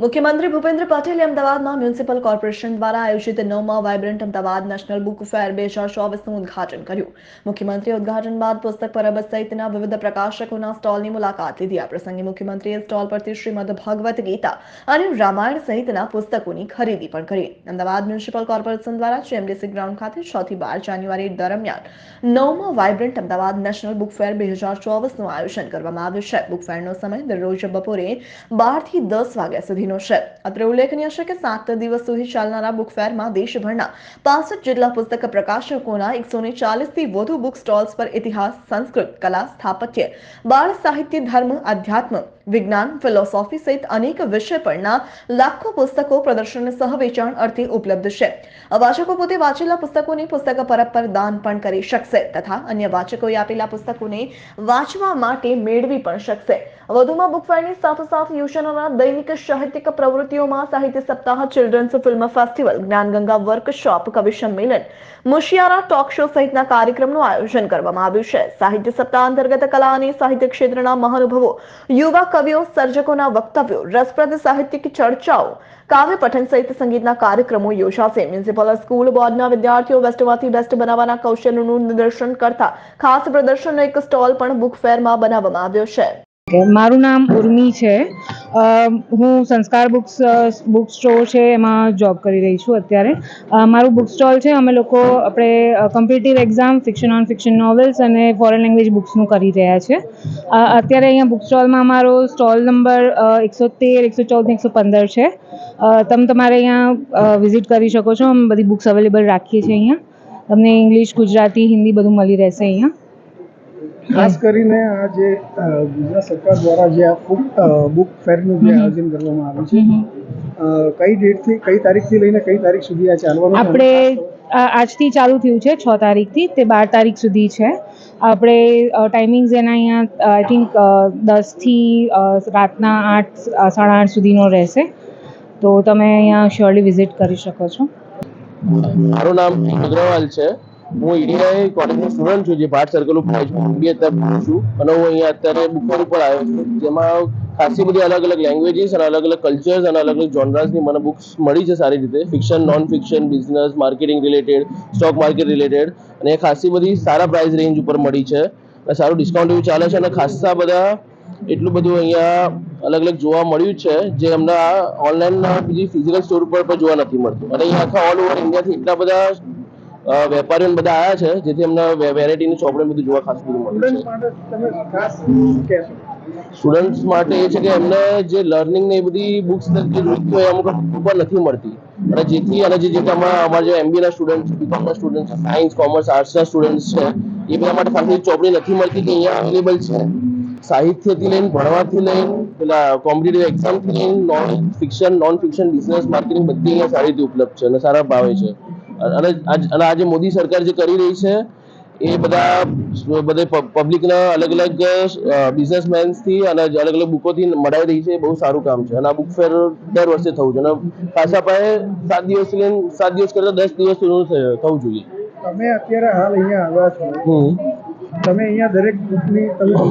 મુખ્યમંત્રી ભૂપેન્દ્ર પટેલે અમદાવાદમાં મ્યુનિસિપલ કોર્પોરેશન દ્વારા આયોજિત નવમાં vibrant Ahmedabad national book fair બે હજાર ચોવીસનું ઉદઘાટન કર્યું. મુખ્યમંત્રીએ ઉદઘાટન બાદ પુસ્તક પરબ સહિતના વિવિધ પ્રકાશકોના સ્ટોલની મુલાકાત લીધી. આ પ્રસંગે મુખ્યમંત્રીએ સ્ટોલ પરથી શ્રીમદ ભગવત ગીતા અને રામાયણ સહિતના પુસ્તકોની ખરીદી પણ કરી. અમદાવાદ મ્યુનિસિપલ કોર્પોરેશન દ્વારા જીએમડીસી ગ્રાઉન્ડ ખાતે છ થી બાર જાન્યુઆરી દરમિયાન નવમાં vibrant Ahmedabad national book fair બે હજાર ચોવીસનું આયોજન કરવામાં આવ્યું છે. બુક ફેરનો સમય દરરોજ બપોરે બારથી દસ વાગ્યા સુધીનો છે. અત્રે ઉલ્લેખનીય છે કે સાત દિવસ સુધી ચાલનારા બુક ફેરમાં દેશભરના પાસઠ જેટલા પુસ્તક પ્રકાશકોના એકસો ને ચાલીસથી વધુ બુક સ્ટોલ્સ પર ઇતિહાસ, સંસ્કૃત, કલા, સ્થાપત્ય, બાળ સાહિત્ય, ધર્મ અધ્યાત્મ વિજ્ઞાન ફિલોસોફી સહિત અનેક વિષય પરના લાખો પુસ્તકો પ્રદર્શન સહ વેચાણ અર્થે ઉપલબ્ધ છે વાચકો પોતે વાંચેલા પુસ્તકોને પુસ્તક પરબ પર દાન પણ કરી શકશે તથા અન્ય વાચકોએ આપેલા પુસ્તકોને વાંચવા માટે મેળવી પણ શકશે વધુમાં બુક ફેરની સાથોસાથ યોજાનારા દૈનિક સાહિત્યિક પ્રવૃત્તિઓમાં સાહિત્ય સપ્તાહ children's film festival Gyanganga workshop કવિ સંમેલન મુશિયારા ટોક શો સહિતના કાર્યક્રમનું આયોજન કરવામાં આવ્યું છે સાહિત્ય સપ્તાહ અંતર્ગત કલા અને સાહિત્ય ક્ષેત્રના મહાનુભવો યુવા કવિઓ સર્જકોના વક્તવ્યો, રસપ્રદ સાહિત્યિક ચર્ચાઓ, કાવ્ય પઠન સહિત સંગીતના કાર્યક્રમો યોજાશે. મ્યુનિસિપલ સ્કૂલ બોર્ડના વિદ્યાર્થીઓ બેસ્ટમાંથી બેસ્ટ બનાવવાના કૌશલ્યનું નિદર્શન કરતા ખાસ પ્રદર્શનનો એક સ્ટોલ પણ બુક ફેરમાં બનાવવામાં આવ્યો છે. મારું નામ ઉર્મી છે. હું સંસ્કાર બુક્સ બુક સ્ટોર છે, એમાં જોબ કરી રહી છું અત્યારે. મારું બુક સ્ટોલ છે, અમે લોકો આપણે competitive exam, fiction on fiction novels અને ફોરેન લેંગ્વેજ બુક્સનું કરી રહ્યા છે. અત્યારે અહીંયા બુક સ્ટોલમાં અમારો સ્ટોલ નંબર એકસો તેર, એકસો ચૌદ એકસો પંદર છે. તમે તમારે અહીંયા વિઝિટ કરી શકો છો. અમે બધી બુક્સ અવેલેબલ રાખીએ છીએ અહીંયા. તમને ઇંગ્લિશ, ગુજરાતી, હિન્દી બધું મળી રહેશે અહીંયા. ખાસ કરીને આ જે ગુજરાત સરકાર દ્વારા જે આ બુક બુક ફેરનું જે આયોજન કરવામાં આવ્યું છે. કઈ ડેટથી કઈ તારીખથી લઈને કઈ તારીખ સુધી આ ચાલવાનું આપણે આ- આજથી ચાલુ થયું છે છ તારીખથી તે બાર તારીખ સુધી છે. આપણે ટાઈમિંગ્સ એના અહીંયા આઈ થિંક દસથી રાતના આઠ સાડા આઠ સુધીનો રહેશે. તો તમે અહીંયા શ્યોરલી વિઝિટ કરી શકો છો. મારું નામ અગ્રવાલ છે. હું ઈડીઆઈ કોલેજનો સ્ટુડન્ટ છું, જે ભાટ સર્કલ ઉપર અત્યારે ભણું છું. અને હું અહીંયા અત્યારે બુક ઉપર આવ્યો છું. જેમાં ખાસી બધી અલગ અલગ લેંગ્વેજીસ અને અલગ અલગ કલ્ચર્સ અને અલગ અલગ જોનરાસની મને બુક્સ મળી છે સારી રીતે. Fiction non fiction business marketing related stock market related અને ખાસી બધી સારા પ્રાઇસ રેન્જ ઉપર મળી છે. અને સારું ડિસ્કાઉન્ટ એવું ચાલે છે અને ખાસા બધા એટલું બધું અહીંયા અલગ અલગ જોવા મળ્યું છે, જે અમને ઓનલાઈન બીજી ફિઝિકલ સ્ટોર ઉપર જોવા નથી મળતું. અને અહીંયા આખા ઓલ ઓવર ઇન્ડિયાથી એટલા બધા વેપારીઓ બધા આવ્યા છે, જેથી અમને વેરાયટીની ચોપડે બધું જોવા ખાસ બધું મળ્યું છે. માટે સ્ટુડન્ટ્સ એ છે કે એમને જે લર્નિંગ ને એ બધી બુક્સ જે જોઈતી હોય અમુક ઉપર નથી મળતી. અને જેથી, અને જે અમારા અમારા જે એમબી ના સ્ટુડન્ટ બીકોમ ના સ્ટુડન્ટ સાયન્સ કોમર્સ આર્ટ્સ ના સ્ટુડન્ટ છે, એ બધા માટે ખાસ ચોપડી નથી મળતી કે અહીંયા અવેલેબલ છે. સાહિત્યથી લઈને, ભણવાથી લઈને, પેલા કોમ્પિટિટિવ એક્ઝામથી લઈને non fiction non fiction business marketing બધી અહીંયા સારી રીતે ઉપલબ્ધ છે અને સારા ભાવે છે. અને અને આજે મોદી સરકાર જે કરી રહી છે એ બધા બધે પબ્લિકના અલગ અલગ બિઝનેસમેન્સથી અને અલગ અલગ બુકોથી મળાઈ રહી છે બહુ સારું કામ છે. અને આ બુક ફેર દર વર્ષે થવું છે અને પાછા પાસે સાત દિવસ સાત દિવસ કરતા દસ દિવસ થવું જોઈએ. તમે અત્યારે હાલ અહીંયા આવ્યા છો. તમે અહીંયા દરેક બુકની તમે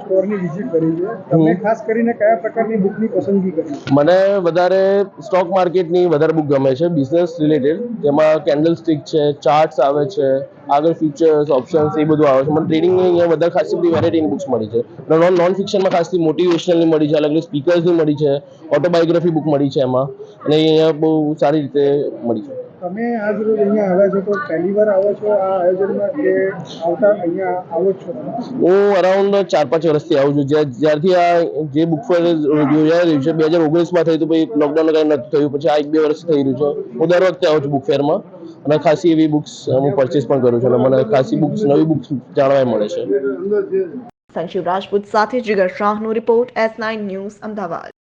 સ્ટોરની વિઝિટ કરી છે. તમે ખાસ કરીને કયા પ્રકારની બુકની પસંદગી કરી મને વધારે સ્ટોક માર્કેટની વધારે બુક ગમે છે બિઝનેસ રિલેટેડ જેમાં કેન્ડલ સ્ટિક છે ચાર્ટ્સ આવે છે આગળ ફ્યુચર્સ ઓપ્શન્સ એ બધું આવે છે. મને ટ્રેડિંગની અહીંયા વધારે ખાસી બધી વેરાયટીની બુક્સ મળી છે. નોન નોન ફિક્શનમાં ખાસી મોટિવેશનલની મળી છે અલગ અલગ સ્પીકર્સની મળી છે ઓટોબાયોગ્રાફી બુક મળી છે એમાં. અને અહીંયા બહુ સારી રીતે મળી છે. તમે આજ રોજ અહીંયા આવ્યા છો તો પહેલી વાર આવો છો આ આયોજનમાં કે આવતા અહીંયા આવો છો? હું અરાઉન્ડ ચાર પાંચ વર્ષથી આવું છું. જ્યાં- જ્યારથી આ જે બુક ફેર યોજાઈ રહ્યું છે બે હજાર ઓગણીસમાં થયું હતું પછી લોકડાઉન કાંઈ નથી થયું. પછી આ એક બે વર્ષ થઈ રહ્યું છે. હું દર વખતે આવું છું બુક ફેરમાં અને ખાસી એવી બુક્સ હું પરચેસ પણ કરું છું અને મને ખાસી બુક્સ નવી બુક્સ જાણવા મળે છે. સંજીવ રાજપૂત સાથે Jigar શાહનો report S nine news Ahmedabad.